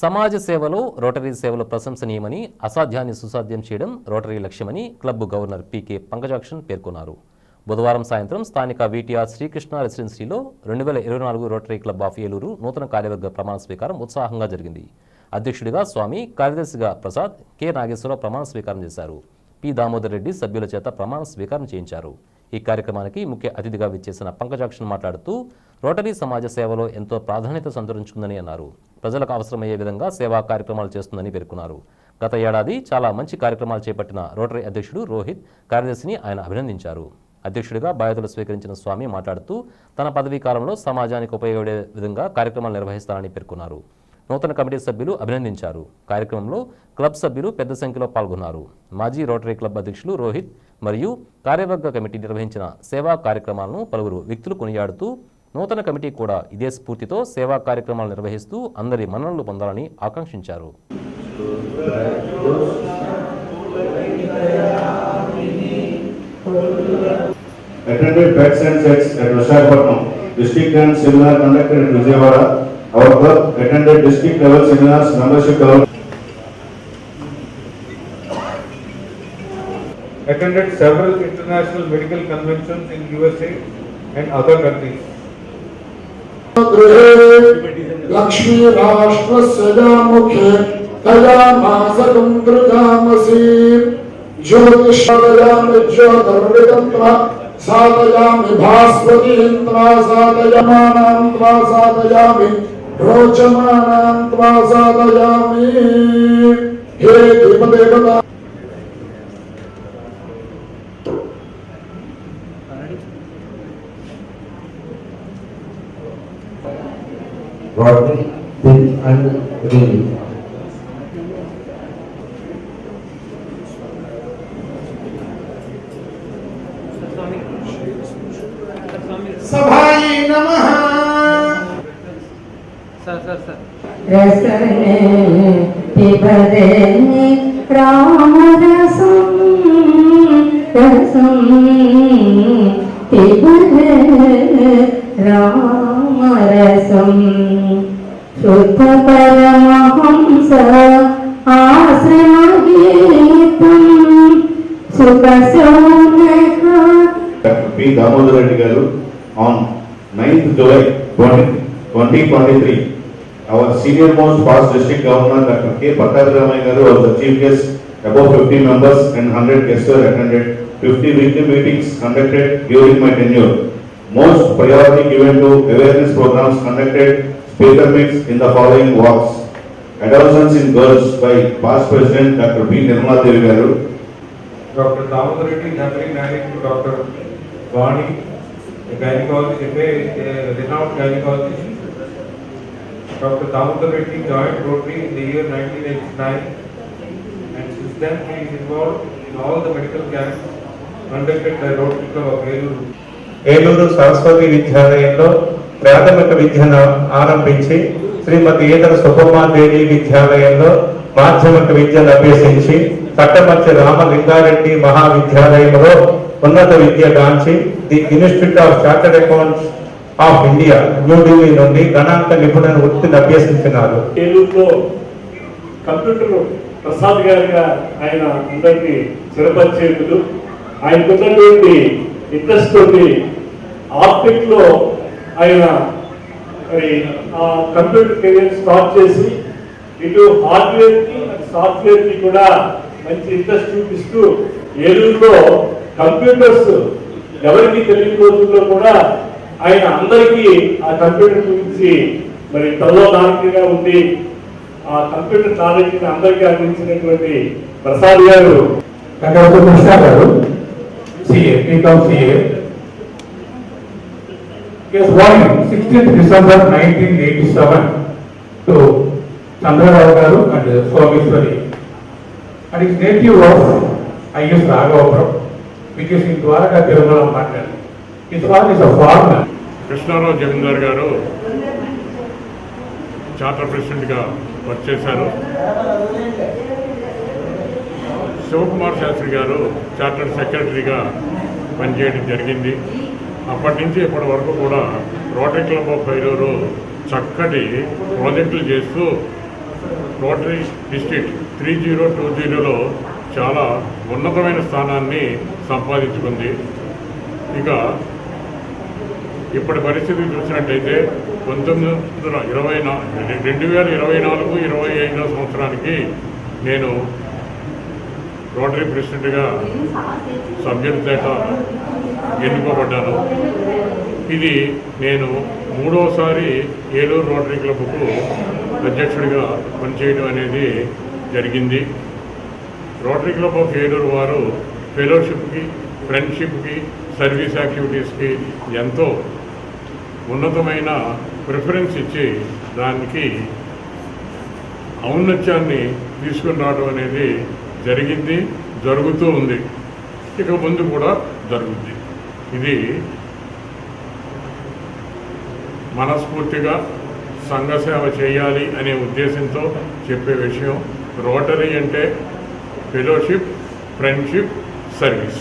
సమాజ సేవలో రోటరీ సేవలు ప్రశంసనీయమని అసాధ్యాన్ని సుసాధ్యం చేయడం రోటరీ లక్ష్యమని క్లబ్ గవర్నర్ పీకే పంకజాక్షన్ పేర్కొన్నారు. బుధవారం సాయంత్రం స్థానిక వీటీఆర్ శ్రీకృష్ణ రెసిడెన్సీలో రెండు వేల ఇరవై నాలుగు రోటరీ క్లబ్ ఆఫ్ ఏలూరు నూతన కార్యవర్గ ప్రమాణ స్వీకారం ఉత్సాహంగా జరిగింది. అధ్యక్షుడిగా స్వామి కార్యదర్శిగా ప్రసాద్ కె. నాగేశ్వరరావు ప్రమాణ స్వీకారం చేశారు. పి. దామోదర్ రెడ్డి సభ్యుల చేత ప్రమాణ స్వీకారం చేయించారు. ఈ కార్యక్రమానికి ముఖ్య అతిథిగా విచ్చేసిన పంకజాక్షన్ మాట్లాడుతూ రోటరీ సమాజ సేవలో ఎంతో ప్రాధాన్యత సంతరించుకుందని అన్నారు. ప్రజలకు అవసరమయ్యే విధంగా సేవా కార్యక్రమాలు చేస్తుందని పేర్కొన్నారు. గత ఏడాది చాలా మంచి కార్యక్రమాలు చేపట్టిన రోటరీ అధ్యక్షుడు రోహిత్ కార్యదర్శిని ఆయన అభినందించారు. అధ్యక్షుడిగా బాధ్యతలు స్వీకరించిన స్వామి మాట్లాడుతూ తన పదవీ కాలంలో సమాజానికి ఉపయోగపడే విధంగా కార్యక్రమాలు నిర్వహిస్తారని పేర్కొన్నారు. నూతన కమిటీ సభ్యులు అభినందించారు. కార్యక్రమంలో క్లబ్ సభ్యులు పెద్ద సంఖ్యలో పాల్గొన్నారు. మాజీ రోటరీ క్లబ్ అధ్యక్షులు రోహిత్ మరియు కార్యవర్గ కమిటీ నిర్వహించిన సేవా కార్యక్రమాలను పలువురు వ్యక్తులు కొనియాడుతూ నూతన కమిటీ కూడా ఇదే స్ఫూర్తితో సేవా కార్యక్రమాలు నిర్వహిస్తూ అందరి మన్ననలు పొందాలని ఆకాంక్షించారు attended bets and checks at Visakhapatnam. District and seminar conducted at Vijayawada. Our club attended district level seminars, membership development. attended several international medical conventions in USA and other countries. Lakshmi राष्ट्र गृहे लक्ष्मीराष्ट्रस्य जामुखे कयामासकं दृगामसि ज्योतिषादयामि ज्योतिर्विदं त्वा साधयामि भास्वतीं त्वा साधयमानां त्वा साधयामि रोचमाणां त्वा साधयामि हे दीपदेवता Rodney, Bill and Rini. सभाय नमः। राम रसम रसम पिबदे राम। రసం శుద్ధ పరమహంస ఆశ్రమ గీతం సుఖ doctor P Damodar Reddy garu on ninth July twenty twenty twenty three our senior most past district governor doctor K Pattabhiramayya garu was the chief guest about fifty members and hundred guest attended fifty weekly meetings conducted during my tenure Most priority given to awareness programs conducted. Speaker meets in the following walks. Adolescence in girls by past president Dr. B. Nirmala Devi garu. Dr. Damodar Reddy happily married to Dr. Vani, a gynecologist, a renowned gynecologist. Dr. Damodar Reddy joined Rotary in the year 1989 and since then he is involved in all the medical camps conducted by Rotary Club of Eluru. Eluru Saraswati విద్యాలయంలో ప్రాథమిక విద్యను ఆరంభించి శ్రీమతి ఈతల సుబ్బమ్మాదేవి విద్యాలయంలో మాధ్యమిక విద్యను అభ్యసించి కట్టమర్చి రామలింగారెడ్డి మహావిద్యాలయంలో ఉన్నత విద్య గాంచి the institute of chartered accounts of India New Delhi నుండి గణాంక నిపుణుల వృత్తిని అభ్యసించినారు. ఏలూరులో కంప్యూటర్ ప్రసాద్ గారిగా ఆయన అందరికీ చిరపరిచేతులు ఆయనకున్నటువంటి ఇంట్రెస్ట్ తోటి ఆప్టిక్లో ఆయన మరి ఆ కంప్యూటర్ కెరీర్ స్టార్ట్ చేసి ఇటు హార్డ్వేర్కి సాఫ్ట్వేర్కి కూడా మంచి ఇంట్రెస్ట్ చూపిస్తూ ఏలూరులో కంప్యూటర్స్ ఎవరికి తెలియని రోజుల్లో కూడా ఆయన అందరికీ ఆ కంప్యూటర్ గురించి మరి తలో నాయకుడిగా ఉండి ఆ కంప్యూటర్ నాలెడ్జ్ అందరికీ అందించినటువంటి Prasad garu. Krishna garu CA BCom CA. He was born in 16th December 1987 to Chandrarao Garu and Someshwari. And is native of I.S. Raghapuram, which is in Dwaraka Tirumala Mandal. His father is a farmer. Krishnarao Zamindar garu charter ప్రెసిడెంట్గా work చేశారు శివకుమార్ శాస్త్రి గారు charter సెక్రటరీగా పనిచేయడం జరిగింది అప్పటి నుంచి ఇప్పటి వరకు కూడా రోటరీ క్లబ్ ఆఫ్ బైరూరు చక్కటి ప్రాజెక్టులు చేస్తూ rotary district three zero two జీరోలో చాలా ఉన్నతమైన స్థానాన్ని సంపాదించుకుంది. ఇక ఇప్పటి పరిస్థితి చూసినట్టయితే పంతొమ్మిది వందల ఇరవై నా రెండు వేల ఇరవై నాలుగు ఇరవై ఐదో సంవత్సరానికి నేను రోటరీ ప్రెసిడెంట్గా సభ్యుల చేత ఎన్నుకోబడ్డాను. ఇది నేను మూడోసారి ఏలూరు రోటరీ క్లబ్కు అధ్యక్షుడిగా పనిచేయడం అనేది జరిగింది. రోటరీ క్లబ్ ఆఫ్ ఏలూరు వారు ఫెలోషిప్కి ఫ్రెండ్షిప్కి సర్వీస్ యాక్టివిటీస్కి ఎంతో ఉన్నతమైన ప్రిఫరెన్స్ ఇచ్చి దానికి ఔన్నత్యాన్ని తీసుకుని రావడం అనేది జరిగింది జరుగుతూ ఉంది. ఇక ముందు కూడా జరుగుద్ది. ఇది మనస్ఫూర్తిగా సంఘ సేవ చేయాలి అనే ఉద్దేశంతో చెప్పే విషయం. రోటరీ అంటే ఫెలోషిప్ ఫ్రెండ్షిప్ సర్వీస్.